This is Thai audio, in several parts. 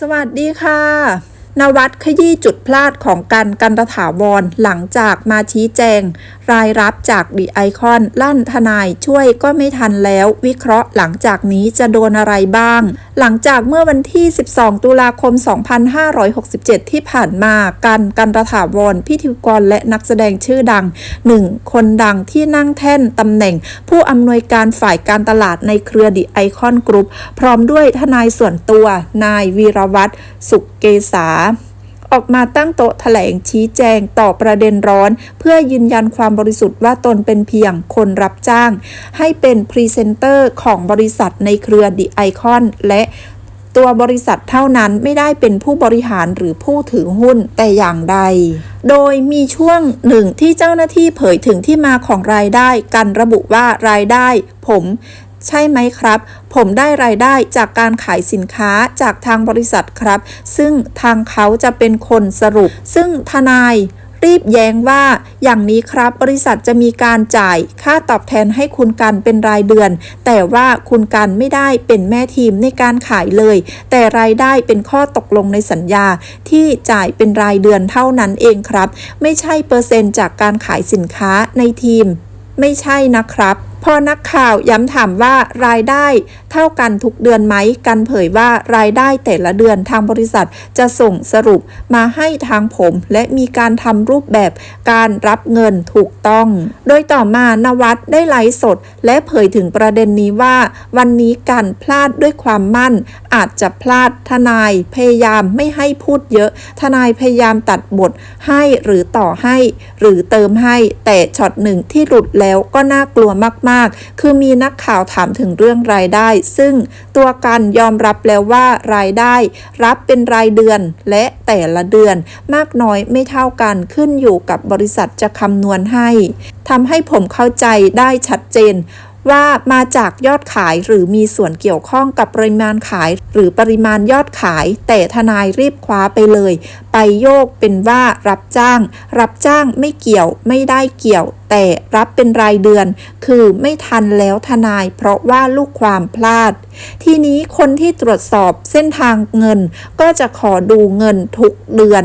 สวัสดีค่ะ นวัดขยี้จุดพลาดของกันกันตถาวรหลังจากมาชี้แจง รายรับจากดีไอคอนลั่นทนายช่วยก็ไม่ทันแล้ว วิเคราะห์หลังจากนี้จะโดนอะไรบ้าง หลังจากเมื่อวันที่ 12 ตุลาคม 2567 ที่ผ่านมากันกันตถาวรพิธีกรและนักแสดงชื่อดังหนึ่งคนดังที่นั่งแท่นตำแหน่ง ผู้อำนวยการฝ่ายการตลาดในเครือดิไอคอนกรุ๊ปพร้อมด้วยทนายส่วนตัวนายวีรวัตรสุกเกษา ออกมาตั้งโต๊ะแถลงชี้แจงต่อประเด็นร้อน เพื่อยืนยันความบริสุทธิ์ว่าตนเป็นเพียงคนรับจ้าง ให้เป็นพรีเซนเตอร์ของบริษัทในเครือดิไอคอนและตัวบริษัทเท่านั้นไม่ได้เป็นผู้บริหารหรือผู้ถือหุ้นแต่อย่างใด โดยมีช่วงหนึ่งที่เจ้าหน้าที่เผยถึงที่มาของรายได้ กันระบุว่ารายได้ผม ใช่ไหมครับ ผมได้รายได้จากการขายสินค้าจากทางบริษัทครับ ซึ่งทางเขาจะเป็นคนสรุป ซึ่งทนายรีบแย้งว่าอย่างนี้ครับบริษัทจะมีการจ่ายค่าตอบแทนให้คุณกันเป็นรายเดือน แต่ว่าคุณกันไม่ได้เป็นแม่ทีมในการขายเลย แต่รายได้เป็นข้อตกลงในสัญญาที่จ่ายเป็นรายเดือนเท่านั้นเองครับ ไม่ใช่เปอร์เซ็นต์จากการขายสินค้าในทีม ไม่ใช่นะครับ พอนักข่าวย้ำถามว่ารายได้เท่ากันทุกเดือนไหม กันเผยว่ารายได้แต่ละเดือนทางบริษัทจะส่งสรุปมาให้ทางผม และมีการทำรูปแบบการรับเงินถูกต้อง โดยต่อมานวัดได้ไลฟ์สด และเผยถึงประเด็นนี้ว่า วันนี้กันพลาดด้วยความมั่น อาจจะพลาดทนายพยายามไม่ให้พูดเยอะ ทนายพยายามตัดบทให้หรือต่อให้ หรือเติมให้ แต่ช็อตหนึ่งที่หลุดแล้วก็น่ากลัวมากๆคือมีนักข่าวถามถึงเรื่องรายได้ ซึ่งตัวกันยอมรับแล้วว่ารายได้ รับเป็นรายเดือนและแต่ละเดือน มากน้อยไม่เท่ากันขึ้นอยู่กับบริษัทจะคำนวณให้ทำให้ผมเข้าใจได้ชัดเจน ว่ามาจากยอดขายหรือมีส่วนเกี่ยวข้องกับปริมาณขาย หรือปริมาณยอดขาย แต่ทนายรีบคว้าไปเลย ไปโยกเป็นว่ารับจ้าง รับจ้างไม่เกี่ยวไม่ได้เกี่ยว แต่รับเป็นรายเดือน คือไม่ทันแล้วทนายเพราะว่าลูกความพลาด ทีนี้คนที่ตรวจสอบเส้นทางเงิน ก็จะขอดูเงินทุกเดือน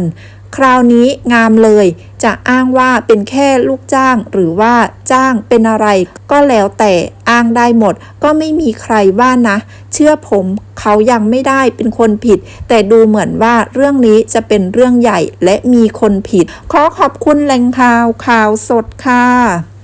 คราวนี้งามเลย จะอ้างว่าเป็นแค่ลูกจ้าง หรือว่าจ้างเป็นอะไร ก็แล้วแต่อ้างได้หมด ก็ไม่มีใครว่านะ เชื่อผมเขายังไม่ได้เป็นคนผิด แต่ดูเหมือนว่าเรื่องนี้จะเป็นเรื่องใหญ่และมีคนผิด ขอขอบคุณแหล่งข่าวข่าวสดค่ะ